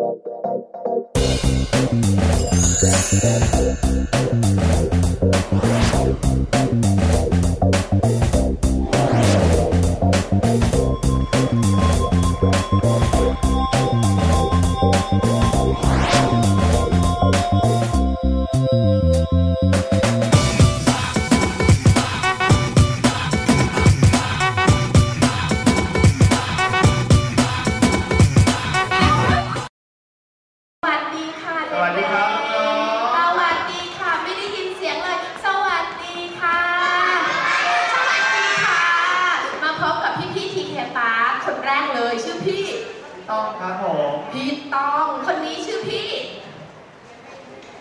ส พี่ต้องครับผมพี่ต้องคนนี้ชื่อพี่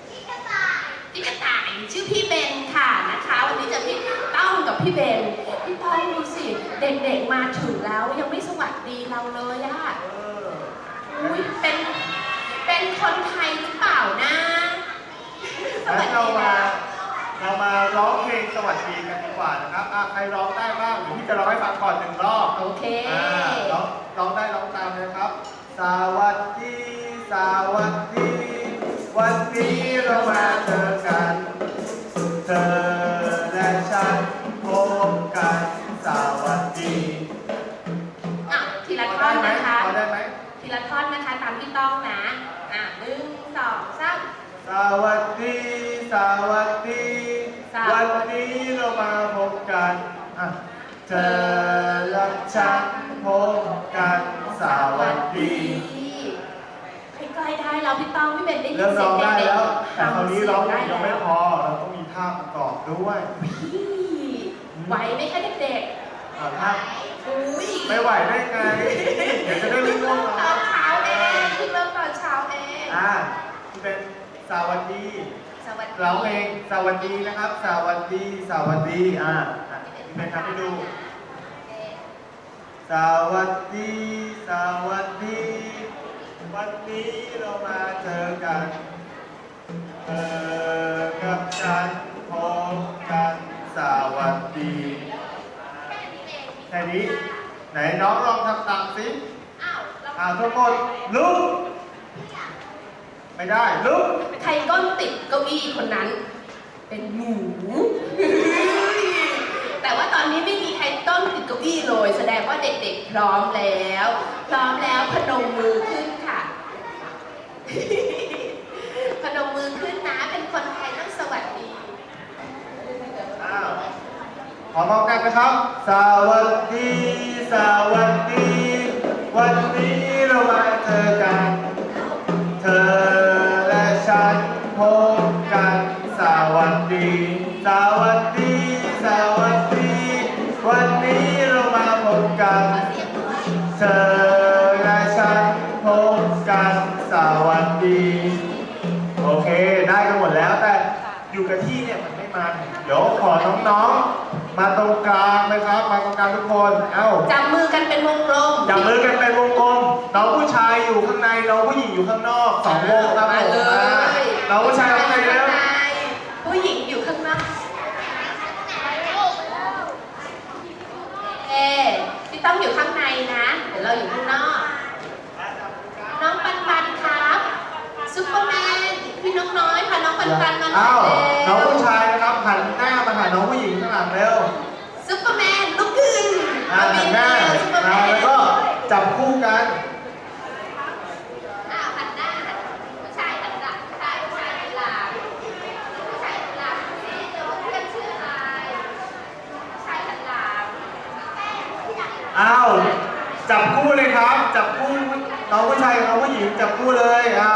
พี่กระต่ายพี่กระต่ายชื่อพี่เบนค่ะนะคะ วันนี้จะพี่ต้องกับพี่เบนพี่ต้องดูสิเด็กๆมาถึงแล้วยังไม่สวัสดีเราเลยอะเอออุ้ยเป็นเป็นคนไทยหรือเปล่านะสงั้วันสเราดีมาค่ะ เรามาร้องเพลงสวัสดีกันดีกว่านะครับอะใครร้องได้บ้างเดี๋ยวพี่จะร้องให้ฟังก่อนหนึ่งรอบโอเค อ่าร้องร้องได้ร้องตามเลยนะครับ สวัสดี สวัสดี วันนี้เรามาเจอกัน เธอและฉันพบกัน สวัสดีอะทีละท่อนนะคะพอได้ไหมทีละท่อนนะคะตามพี่ต้องนะ อะหนึ่งสองสามสวัสดี สวัสดีส วัสดีวันนี้เรามาพบกันอะเธอและฉันพบกันสวัสดีใกล้ๆได้แล้วพี่ต้องพี่เบนได้ยินเริ่มเสีร้ยองงได้เด็กแล้วๆแต่คราวนี้ร้องได้ยังไม่แล้วพอเราต้องมีท่าประกอบด้วยพี่ไหวไหมคะเด็กอะท่าๆอุ้ยไม่ไหวได้ไงเดี๋ยวจะได้ไม่ง่วงนตออนนเช้าเองเพิ่งเริ่มตอนเช้าเองอะที่เป็น สวัสดีสวัสดีร้องเองสวัสดีนะครับ สวัสดีสวัสดีอะอะพี่เป็นทำให้ดู สวัสดีสวัสดีวันนี้เรามาเจอกันเธอกับฉันพบกันสวัสดีแค่นี้ไหนน้องลองทำตามสิอ้าวเราอ่าทุกคนลุก ไม่ได้ลุกใครก้นติดเก้าอี้คนนั้น เป็นหมูแต่ว่าตอนนี้ไม่มีใครต้นติดเก้าอี้เลย แสดงว่าเด็กๆ พร้อมแล้ว พร้อมแล้วพนมมือขึ้นค่ะ พนมมือขึ้นนะเป็นคนไทยต้องสวัสดีอ้าวขอมองกันนะครับ สวัสดี สวัสดี วันนี้เรามาเจอกัน เธอและฉันพบกันสวัสดี โอเคได้กันหมดแล้วแต่อยู่กับที่เนี่ยมันไม่มันเดี๋ยวขอน้องๆ มาตรงกลางนะครับ มาตรงกลางทุกคน เอ้าจับมือกันเป็นวงกลมจับมือกันเป็นวงกลมน้องผู้ชายอยู่ข้างในน้องผู้หญิงอยู่ข้างนอกสองวงครับมาผมเลยอ่าน้องผู้ชายข้างในแล้วผู้หญิงอยู่ข้างนอกเอพี่ต้องอยู่ข้างในนะ เดี๋ยวเราอยู่ข้างนอก น้องปันปันครับซุปเปอร์แมนพี่น้องน้อยพาน้องปันปันมาหน่อ้าอวยน้องเร็วผู้ชายนะครับหันหน้ามาหาน้องผู้หญิงข้างหลังเร็วซุปเปอร์แมนลุกขึ้นอ่าหันหน้าซุปเปอร์แมอ่านแล้วก็จับคู่กัน อ่าหันหน้าผู้ชายหันหลังผู้ชายผู้ชายหันหลังผู้ชายหันหลังสิเดี๋ยวเพื่อนชื่ออะไรผู้ชายหันหลัง อ้าว จับคู่เลยครับ จับคู่น้องผู้ชายกับน้องผู้หญิงจับคู่เลยอ่า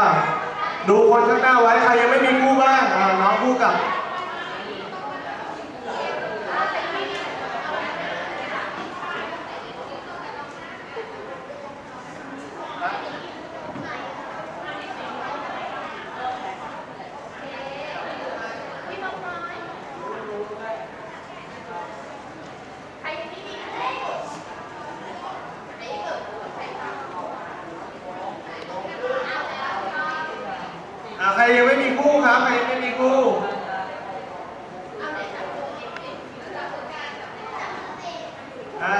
ดูคนข้างหน้าไว้ใครยังไม่มีคู่บ้างอ่าน้องคู่กับ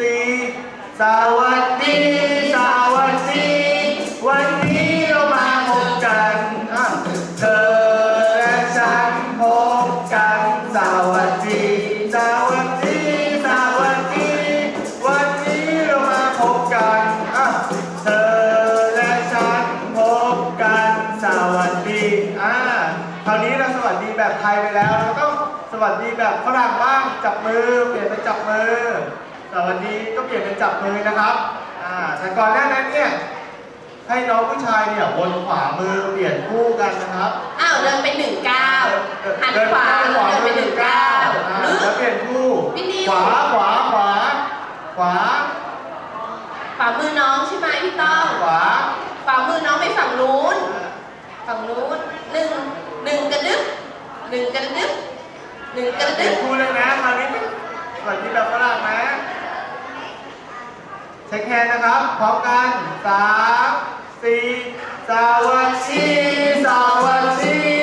สี่สวัสดี สวัสดี วันนี้เรามาพบกันอะเธอและฉันพบกันสวัสดี สวัสดี สวัสดี วันนี้เรามาพบกันอะเธอและฉันพบกันสวัสดีอ่าคราวนี้เราสวัสดีแบบไทยไปแล้วเราต้องสวัสดีแบบฝรั่งบ้างจับมือเปลี่ยนเป็นจับมือ สวัสดีก็เปลี่ยนเป็นจับมือนะครับอ่าแต่ก่อนหน้านั้นเนี่ยให้น้องผู้ชายเนี่ยวนขวามือเปลี่ยนคู่กันนะครับอ้าวเดินไปหนึ่งก้าวหันเดินขวาขวาเดินไปหนึ่งก้าวอ่าลึแล้วกเปลี่ยนคู่พี่นิวขวาขวาขวาขวาฝ่ามือน้องใช่ไหมพี่ต้องขวาฝ่ามือน้องไปฝั่งนู้น ฝั่งนู้นหนึ่งหนึ่งกระดึ๊บหนึ่งกระดึ๊บหนึ่งกระเปลี่ดึ๊ยนบคู่เลยนะคราวนี้สวัสดีแบบฝรั่งนะ เช็คแฮนด์นะครับ พร้อมกันสามสี่สวัสดีสวัสดี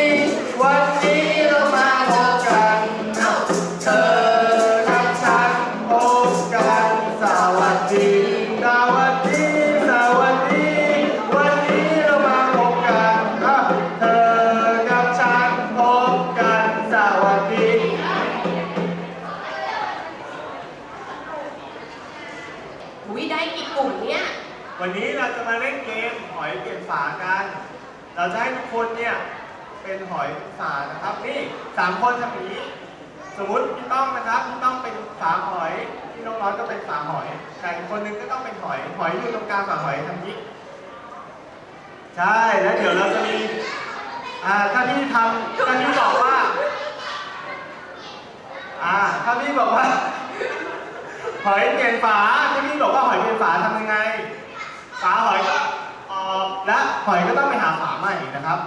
วันนี้เราจะมาเล่นเกมหอยเปลี่ยนฝากัน เราจะให้ทุกคนเนี่ยเป็นหอยฝานะครับ นี่สามคนทำอย่างนี้ สมมติพี่ต้องนะครับพี่ต้องเป็นฝาหอยพี่น้องน้อยก็เป็นฝาหอย แต่คนนึงก็ต้องเป็นหอย หอยอยู่ตรงกลางฝาหอยทำนี้ ใช่แล้วเดี๋ยวเราจะมีอ่าถ้าพี่ทำถ้าพี่บอกว่าอ่าถ้าพี่บอกว่าหอยเปลี่ยนฝาที่พี่บอกว่าหอยเปลี่ยนฝาทำยังไง ฝาหอยก็ออและหอยก็ต้องไปหาฝาใหม่นะครับ